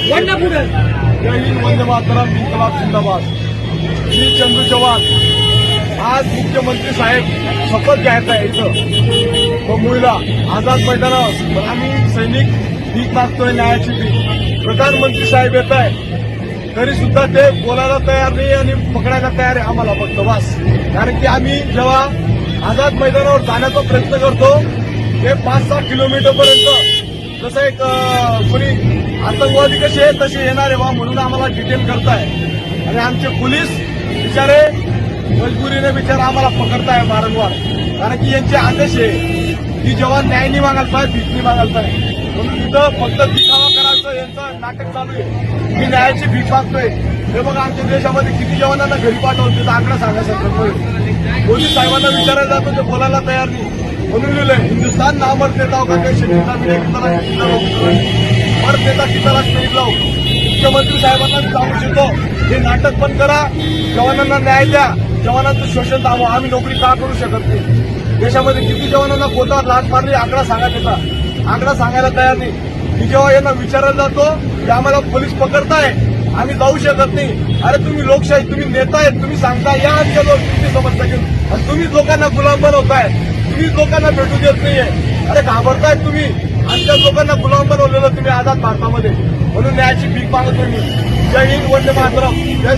वडला पुढे जय हिंद वंदे मातरम इन्कलाब जिंदाबाद. चंदू चव्हाण. आज मुख्यमंत्री साहेब शपथ घ्यायचा आहे इथं. मुंबईला आझाद मैदानावर. आम्ही सैनिक भीक मागतोय न्यायाची भीक. प्रधानमंत्री साहेब येत आहे तरी सुद्धा ते बोलायला तयार नाही आणि पकडायला तयार आहे आम्हाला फक्त. वास कारण की आम्ही जेव्हा आझाद मैदानावर जाण्याचा प्रयत्न करतो ते पाच सहा किलोमीटर पर्यंत जसं एक कोणी आतंकवादी कसे आहेत तसे येणार आहे बा म्हणून आम्हाला डिटेल करताय. आणि आमचे पोलीस बिचारे मजबुरीने बिचारे आम्हाला पकडताय वारंवार. कारण की यांचे आदेश आहे की जेव्हा न्याय नाही मागायला पाहिजे भीक नाही मागायला पाहिजे म्हणून इथं फक्त दिखावा करायचं यांचं नाटक चालू आहे. मी न्यायाची भीक मागतोय. हे बघा आमच्या देशामध्ये किती जवानांना घरी पाठवलं त्याचा आकडा सांगायचा पोलीस साहेबांना विचारायला जातो ते बोलायला तयार नाही. म्हणून लिहिलंय हिंदुस्थान नामर नेता काही शेतकऱ्यांना नेता मिले की मुख्यमंत्री साहेबांना मी सांगू शकतो. हे नाटक पण करा. जवानांना न्याय द्या. जवानांचं शोषण थांबवा. आम्ही नोकरी का करू शकत नाही? देशामध्ये किती जवानांना पोटात लाट मारली आकडा सांगा त्याचा. आकडा सांगायला तयार नाही. मी जेव्हा यांना विचारायला जातो की आम्हाला पोलीस पकडताय. आम्ही जाऊ शकत नाही. अरे तुम्ही लोकशाही तुम्ही नेता आहेत. तुम्ही सांगता या आमच्या लोक तुमची समस्या घेऊन. आणि तुम्ही लोकांना गुलाम बनवताय. तुम्ही लोकांना भेटू देत नाहीये. अरे घाबरताय तुम्ही. आमच्या लोकांना गुलाम बनवलेलं तुम्ही आझाद भारतामध्ये. म्हणून न्यायाची भीक मागतोय मी. जय हिंद वंदे मातरम. जय